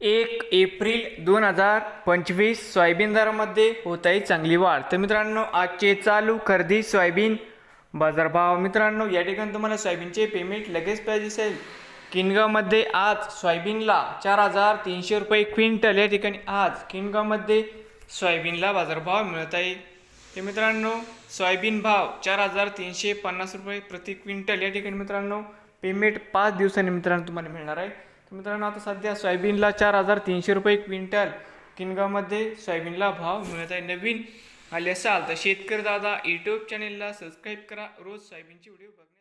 एक एप्रिल दोन हजार पंचवीस सोयाबीन दरामध्ये होत आहे चांगली वाढ. तर मित्रांनो आजचे चालू खरेदी सोयाबीन बाजारभाव. मित्रांनो या ठिकाणी तुम्हाला सोयाबीनचे पेमेंट लगेच पाहिजे असेल. किनगावमध्ये आज सोयाबीनला चार हजार तीनशे रुपये क्विंटल या ठिकाणी आज किनगावमध्ये सोयाबीनला बाजारभाव मिळत आहे ते मित्रांनो सोयाबीन भाव चार हजार तीनशे पन्नास रुपये प्रति क्विंटल या ठिकाणी मित्रांनो पेमेंट पाच दिवसांनी मित्रांनो तुम्हाला मिळणार आहे. मित्रांनो आता सध्या सोयाबीनला चार हजार तीनशे रुपये क्विंटल किनगावमध्ये सोयाबीनला भाव मिळत आहे. नवीन आले असाल तर शेतकरी दादा यूट्यूब चॅनेलला सबस्क्राईब करा. रोज सोयाबीनची व्हिडिओ बघा